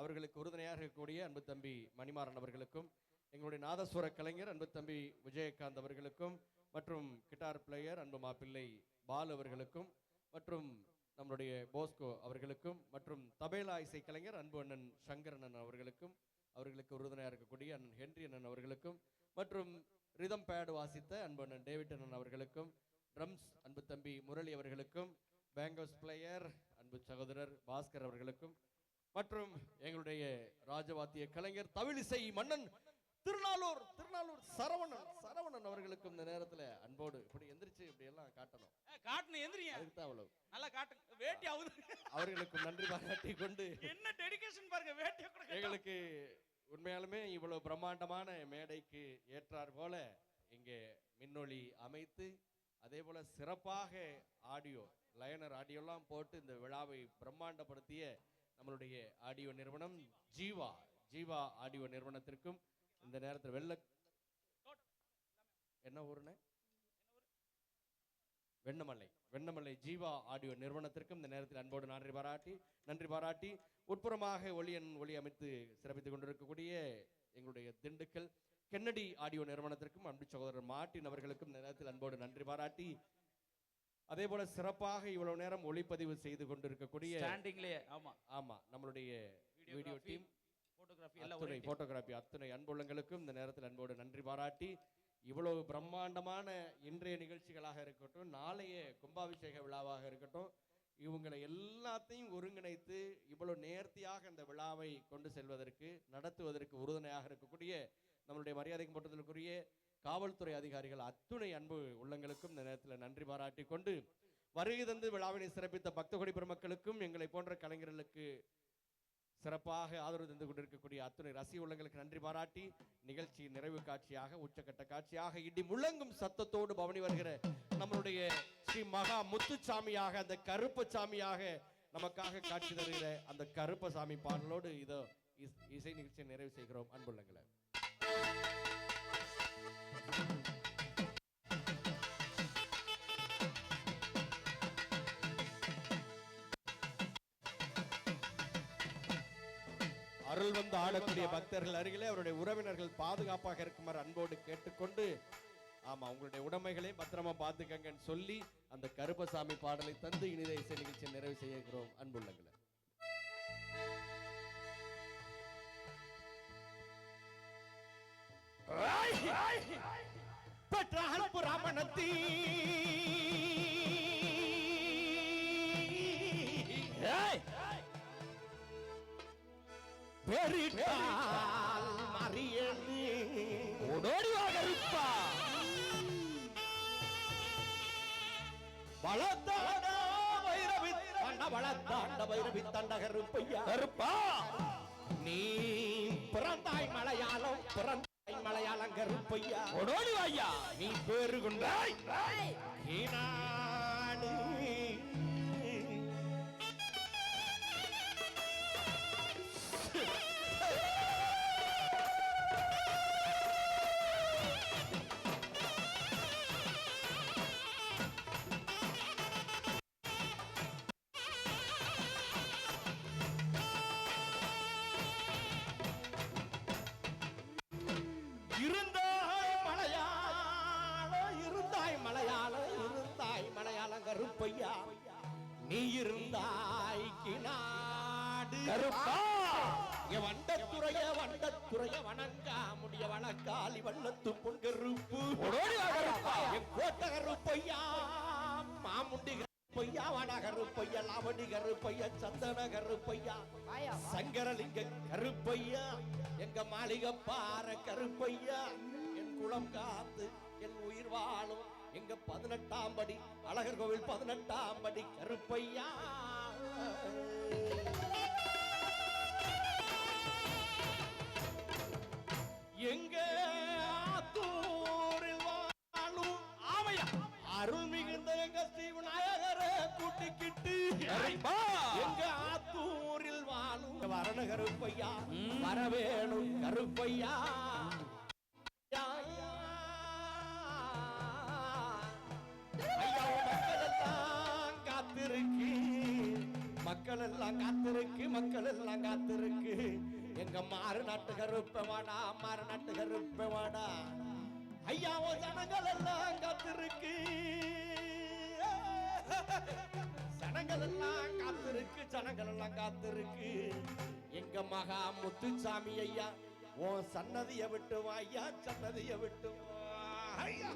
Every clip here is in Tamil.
அவர்களுக்கு உறுதுணையாக இருக்கக்கூடிய அன்பு தம்பி மணிமாறன் அவர்களுக்கும் எங்களுடைய நாதஸ்வர கலைஞர் அன்பு தம்பி விஜயகாந்த் அவர்களுக்கும் மற்றும் கிட்டார் பிளேயர் அன்பு மாப்பிள்ளை பால் அவர்களுக்கும் மற்றும் நம்மளுடைய போஸ்கோ அவர்களுக்கும் மற்றும் தபேலா இசை கலைஞர் அன்பு அண்ணன் சங்கர் அண்ணன் அவர்களுக்கும் அவர்களுக்கு உறுதுணையாக இருக்கக்கூடிய அண்ணன் ஹென்றி அண்ணன் அவர்களுக்கும் மற்றும் ரிதம் பேடு வாசித்த அன்பு அண்ணன் டேவிட் அண்ணன் அவர்களுக்கும் ட்ரம்ஸ் அன்பு தம்பி முரளி அவர்களுக்கும் பேங்கோஸ் பிளேயர் அன்பு சகோதரர் பாஸ்கர் அவர்களுக்கும் மற்றும் எங்களுடைய ராஜவாத்திய கலைஞர் தமிழிசை மன்னன் திருநாளூர் திருநாளூர் சரவணன். சரவணன் அவர்களுக்கும் இந்த நேரத்துல அன்போடு இப்படி எந்திரிச்சு இப்படி எல்லாம் காட்டணும். காட்டுன எந்திரிங்க. அதுக்கு அவ்வளவு. நல்லா காட்டு வேட்டி அவுது. அவர்களுக்கும் நன்றி பாராட்டி கொண்டு என்ன டெடிகேஷன் பாருங்க கட்டாம. எங்களுக்கு உண்மையாலுமே இவ்வளவு பிரம்மாண்டமான மேடைக்கு ஏற்றார் போல இங்கே மின்னொளி அமைத்து அதே போல சிறப்பாக ஆடியோ லயனர் ஆடியோலாம் போட்டு இந்த விழாவை பிரம்மாண்டப்படுத்திய நம்மளுடைய ஆடியோ நிறுவனம் ஜீவா. ஜீவா ஆடியோ நிறுவனத்திற்கும் இந்த நேரத்தில் வெள்ள என்ன ஊருன்னு? வெண்ணமலை. வெண்ணமலை ஜீவா ஆடியோ நிறுவனத்திற்கும் இந்த நேரத்தில் அன்போடு நன்றி பாராட்டி நன்றி பாராட்டி உட்புறமாக ஒளியன் ஒளி அமைத்து சிறப்பித்துக் கொண்டிருக்கக்கூடிய எங்களுடைய திண்டுக்கல் கென்னடி ஆடியோ நிறுவனத்திற்கும் அன்பு சகோதரர் மார்ட்டின் அவர்களுக்கும் இந்த நேரத்தில் அன்போடு நன்றி பாராட்டி அதே போல சிறப்பாக இவ்வளவு நேரம் ஒளிப்பதிவு செய்து கொண்டிருக்கக்கூடிய ஸ்டாண்டிங்லயே ஆமா. ஆமா நம்மளுடைய வீடியோ டீம். போட்டோகிராஃபி எல்லாம் அத்துணை போட்டோகிராஃபி அத்துணை அன்புள்ளங்களுக்கும் இந்த நேரத்தில் அன்போடு நன்றி பாராட்டி இவ்வளவு பிரம்மாண்டமான இன்றைய நிகழ்ச்சிகளாக இருக்கட்டும் நாளைய கும்பாபிஷேக விழாவாக இருக்கட்டும் இவங்களை எல்லாத்தையும் ஒருங்கிணைத்து இவ்வளவு நேர்த்தியாக இந்த விழாவை கொண்டு செல்வதற்கு நடத்துவதற்கு உறுதுணையாக இருக்கக்கூடிய நம்மளுடைய மரியாதைக்கு போட்டதற்குரிய காவல்துறை அதிகாரிகள் அத்துணை அன்பு உள்ளங்களுக்கும் இந்த நேரத்தில் நன்றி பாராட்டி கொண்டு வருகை தந்து விழாவினை சிறப்பித்த பக்தகோடி பெருமக்களுக்கும் எங்களை போன்ற கலைஞர்களுக்கு சிறப்பாக ஆதரவு தந்து கொண்டிருக்கக்கூடிய அத்துணை ரசி உள்ளங்களுக்கு நன்றி பாராட்டி நிகழ்ச்சி நிறைவு காட்சியாக உச்சக்கட்ட காட்சியாக இடி முழங்கும் சத்தத்தோடு பவனி வருகிற நம்மளுடைய ஸ்ரீ மகா முத்துச்சாமியாக அந்த கருப்பு சாமியாக நமக்காக காட்சி தருகிற அந்த கருப்பசாமி பாடலோடு இதோ இஸ்- இசை நிகழ்ச்சியை நிறைவு செய்கிறோம். அன்புள்ளங்களை. அருள் வந்து ஆடக்கூடிய பக்தர்கள் அருகிலே அவருடைய உறவினர்கள் பாதுகாப்பாக இருக்குமாறு அன்போடு கேட்டுக்கொண்டு ஆமா உங்களுடைய உடைமைகளை பத்திரமா பார்த்துக்கங்கன்னு சொல்லி அந்த கருப்பசாமி பாடலை தந்து இனித இசை நிகழ்ச்சியை நிறைவு செய்கிறோம். அன்புள்ளங்களை. பெற்றால் புராமணத்தீ பெரிட்டால் மறியது ஓடோடி வா கருப்பா வளத்தாண்ட வைரவி தண்ட வளத்தாண்ட வைரவி தண்ட கருப்பையா கருப்பா. நீ பிறந்தாய் மலையாளம் பிறந்தாய் மலையாளம் கருப்பையா ஓடோடி வாயா நீ பேரு கொண்டாய். இருந்தாய் வண்டத்துறைய வணங்கா முடிய வணக்காலி வண்ணத்து பொன்கருப்பு. ஓடோடி வா கருப்பா என் கோட்ட கருப்பையா மாமுண்டி கருப்பையா வட கருப்பையா லாவணி கருப்பையா சந்தன கருப்பையா சங்கரலிங்க கருப்பையா எங்க மாளிகை பாற கருப்பையா என் குளம் காத்து என் உயிர் வாழும் எங்க பதினெட்டாம் படி அழகர் கோவில் பதினெட்டாம் படி கருப்பையா எங்க ஆத்தூரில் வாழும் ஆமையா? அருள் மிகுந்த எங்க ஸ்ரீ விநாயகரை கூட்டிக்கிட்டு. எங்க ஆத்தூரில் வாழும் வரண கருப்பையா வரவேணும் கருப்பையா? மக்கள் எல்லாம் காத்திருக்கு. மக்கள் எல்லாம் காத்திருக்கு. எங்க மாறு நாட்டு கருப்பவாடா மாறு நாட்டு கருப்பவாடா. ஐயா ஓ ஜனங்கள் எல்லாம் காத்திருக்கு. ஜனங்கள் எல்லாம் காத்திருக்கு ஜனங்கள் எல்லாம் காத்திருக்கு. எங்க மகா முத்துசாமி ஐயா உன் சன்னதிய விட்டு வா ஐயா சன்னதிய விட்டு ஐயா.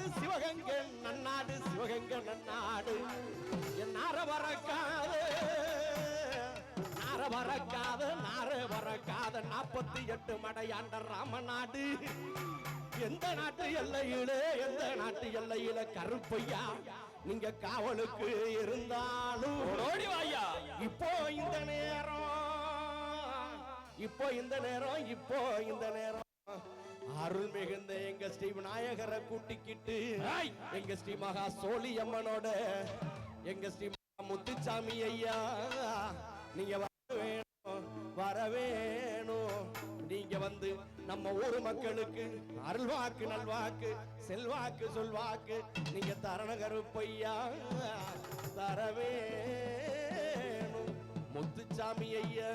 நாடு சிவகங்கை நன்னாடு சிவகங்கை நன்னாடு. என் நார வரக்காது நார வரக்காத நார வரக்காத. நாற்பத்தி எட்டு மடையாண்ட ராமநாடு எந்த நாட்டு எல்லையிலே எந்த நாட்டு எல்லையில கருப்பையா? நீங்க காவலுக்கு இருந்தாலும் இப்போ இந்த நேரம் இப்போ இந்த நேரம் இப்போ இந்த நேரம். அருள் மிகுந்த எங்க ஸ்ரீ விநாயகரை கூட்டிக்கிட்டு! எங்க ஸ்ரீ மகா சோழி அம்மனோட எங்க ஸ்ரீ முத்துச்சாமி ஐயா நீங்க வர வேணும் வர வேணும். நீங்க வந்து நம்ம ஊர் மக்களுக்கு அருள்வாக்கு நல்வாக்கு செல்வாக்கு சொல்வாக்கு நீங்க தரண கருப்பையா தர வேணும். முத்துச்சாமி ஐயா.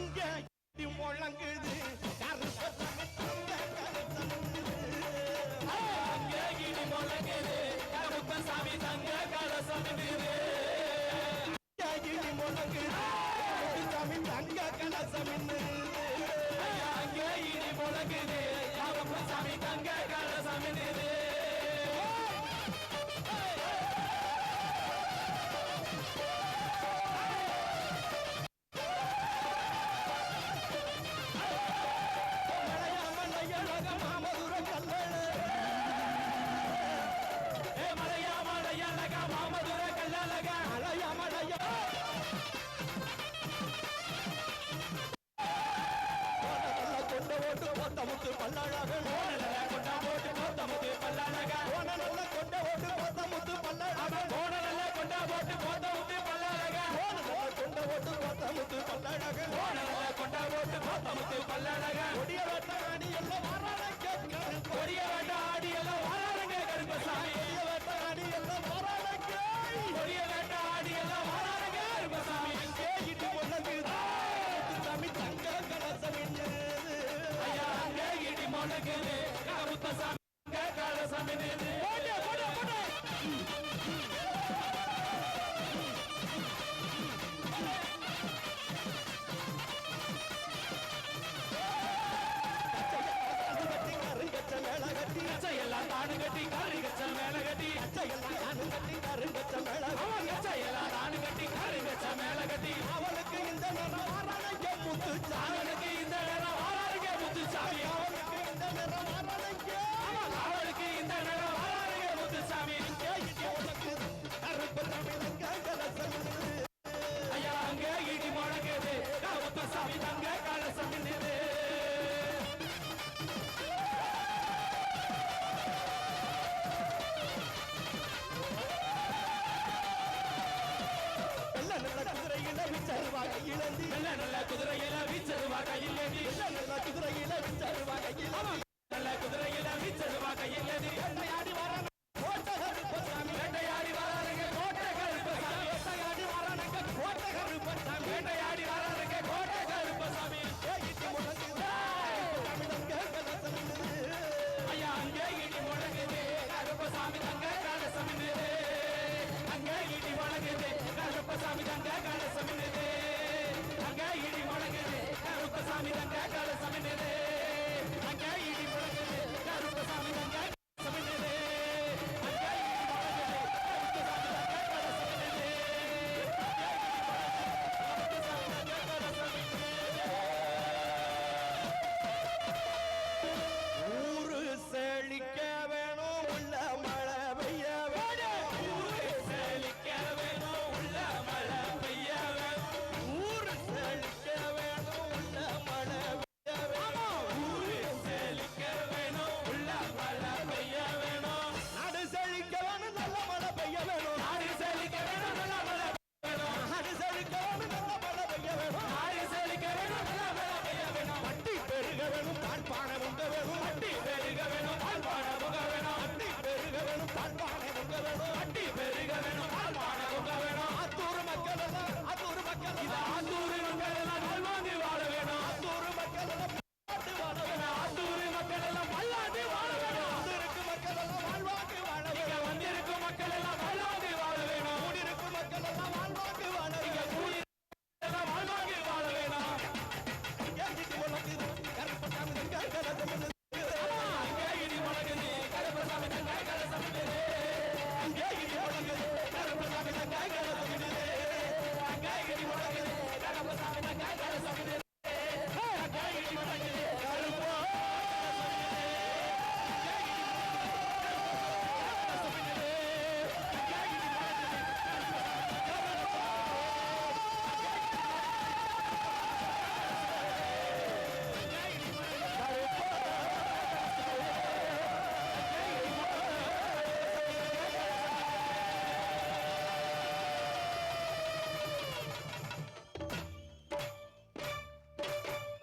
அங்க இடி முழங்குது கருப்பசாமி தங்க கருப்பசாமி. முழங்குது கருப்பசாமி தங்க கலசம் அங்கே இடி முழங்குது கருப்பசாமி தங்க போட்ட கோணல கொண்டா போட்டு போத்த முத்து பல்லழகா நல்ல கொண்ட போட்ட முத்து பல்லழகன் கோணல கொண்டா போட்டு போத்த முத்து பல்லழகா நல்ல கொண்ட போட்ட முத்து கொண்டா போட்டு போத்த முத்து பல்லழகா எல்லாம் வாரான ஆடி எல்லாம் வேட்டகாடி எல்லாம் வாரான கேய் இடி முழங்குது கருப்பசாமி கலசம் நின்றுது. எல்லாம் தானு கட்டி காரி கச்சல் மேல கட்டி எல்லாம் நானும் கட்டி கருங்கச்ச மேல அவன் கச்சை எல்லாம் தானு கட்டி காரி கச்ச மேல கட்டி அவனுக்கு இந்த நேரம் வாரான முத்து அவனுக்கு இந்த நேரம் வாழாருங்க முத்து சாமி இந்த குதிரையில விச்சருவாங்க இழந்தி நல்ல குதிரையில வீச்சருவா கையில்